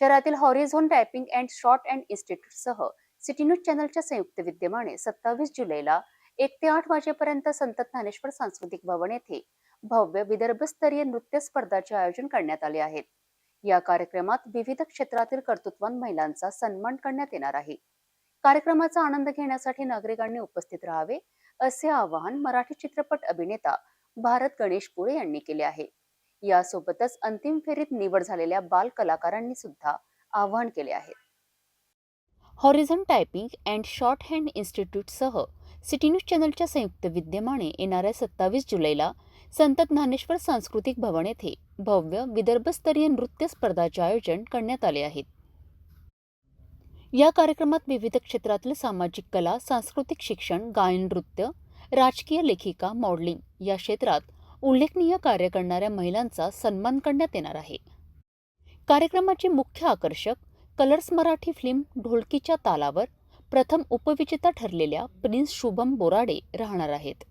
शहरातील horizon typing and short and इन्स्टिट्यूटसह city news चॅनलच्या संयुक्त विद्यमाने सत्तावीस जुलैला एक ते आठ वाजेपर्यंत संत ज्ञानेश्वर सांस्कृतिक भवन येथे भव्य विदर्भस्तरीय नृत्य स्पर्धाचे आयोजन करण्यात आले आहेत या कार्यक्रमात विविध क्षेत्रातील कर्तृत्वान महिलांचा सन्मान करण्यात येणार आहे. कार्यक्रमाचा आनंद घेण्यासाठी नागरिकांनी उपस्थित राहावे असे आवाहन मराठी चित्रपट अभिनेता भारत गणेश पुळे यांनी केले आहे. यासोबतच अंतिम फेरीत निवड झालेल्या बाल कलाकारांनी सुद्धा आवाहन केले आहे. Horizon typing and shorthand इन्स्टिट्यूटसह सिटी न्यूज चॅनलच्या संयुक्त विद्यमाने येणाऱ्या सत्तावीस जुलैला संत ज्ञानेश्वर सांस्कृतिक भवन येथे भव्य विदर्भस्तरीय नृत्य स्पर्धाचे आयोजन करण्यात आले आहेत या कार्यक्रमात विविध क्षेत्रातील सामाजिक कला सांस्कृतिक शिक्षण गायन नृत्य राजकीय लेखिका मॉडेलिंग या क्षेत्रात उल्लेखनीय कार्य करणाऱ्या महिलांचा सन्मान करण्यात येणार आहे. कार्यक्रमाचे मुख्य आकर्षक कलर्स मराठी फिल्म ढोलकीच्या तालावर प्रथम उपविजेता ठरलेल्या प्रिन्स शुभम बोराडे राहणार आहेत.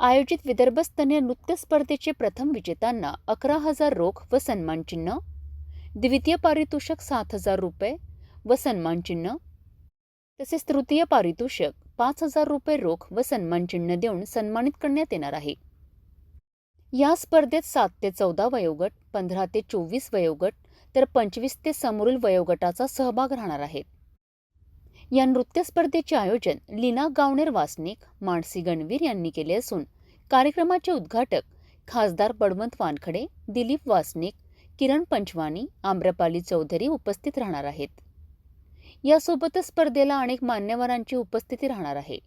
आयोजित विदर्भस्तरीय नृत्य स्पर्धेचे प्रथम विजेत्यांना अकरा हजार रोख व सन्मानचिन्ह द्वितीय पारितोषिक सात हजार रुपये व सन्मानचिन्ह तसेच तृतीय पारितोषिक पाच हजार रुपये रोख व सन्मानचिन्ह देऊन सन्मानित करण्यात येणार आहे. या स्पर्धेत सात ते चौदा वयोगट पंधरा ते चोवीस वयोगट तर पंचवीस ते समोरील वयोगटाचा सहभाग राहणार आहे. या नृत्य स्पर्धेचे आयोजन लीना गावणेर वासनिक मानसी गणवीर यांनी केले असून कार्यक्रमाचे उद्घाटक खासदार बळवंत वानखडे दिलीप वासनिक किरण पंचवानी आम्रपाली चौधरी उपस्थित राहणार आहेत. यासोबतच स्पर्धेला अनेक मान्यवरांची उपस्थिती राहणार आहे.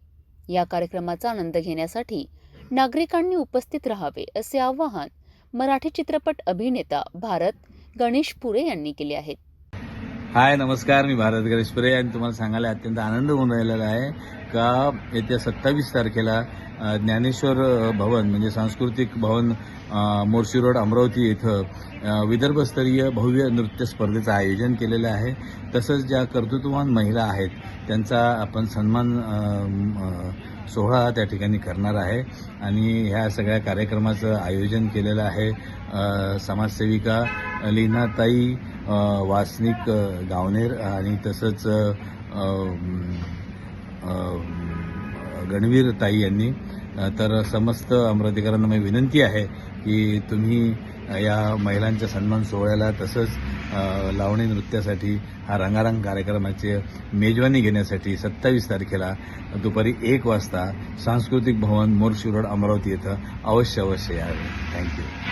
या कार्यक्रमाचा आनंद घेण्यासाठी नागरिकांनी उपस्थित राहावे असे आवाहन मराठी चित्रपट अभिनेता भारत गणेश पुरे यांनी केले आहेत हाय नमस्कार मी भारत गणेशपुरे आणि तुम्हाला सांगायला अत्यंत आनंद होऊन राहिलेला आहे का येत्या सत्तावीस तारखेला ज्ञानेश्वर भवन म्हणजे सांस्कृतिक भवन मोर्शी रोड अमरावती इथं विदर्भस्तरीय भव्य नृत्य स्पर्धेचं आयोजन केलेलं आहे. तसंच ज्या कर्तृत्ववान महिला आहेत त्यांचा आपण सन्मान सोहळा त्या ठिकाणी करणार आहे. आणि ह्या सगळ्या कार्यक्रमाचं आयोजन केलेलं आहे समाजसेविका लीनाताई वासनिक गावनेर आणि तसंच गणवीर ताई यांनी. तर समस्त अमरावतीकरांना मी विनंती आहे की तुम्ही या महिलांच्या सन्मान सोहळ्याला तसंच लावणी नृत्यासाठी हा रंगारंग कार्यक्रमाचे मेजवानी घेण्यासाठी सत्तावीस तारखेला दुपारी एक वाजता सांस्कृतिक भवन मोर्शी रोड अमरावती इथं अवश्य अवश्य यावे. थँक्यू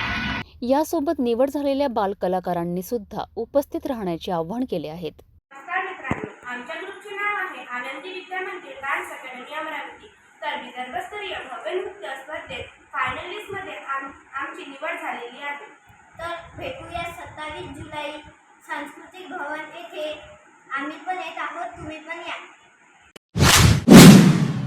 यासोबत निवड झालेल्या बाल कलाकारांनी सुद्धा उपस्थित राहण्याचे आवाहन केले आहेत. आमच्या ग्रुपचे नाव आहे आनंदी विद्या मंदिर डान्स अकॅडमी अमरावती. तर विदर्भस्तरीय भव्य नृत्य स्पर्धेत फायनलिस्टमध्ये आम आमची निवड झालेली आहे. तर भेटूया सत्तावीस जुलै सांस्कृतिक भवन येथे. आम्ही पण येत आहोत तुम्ही पण या.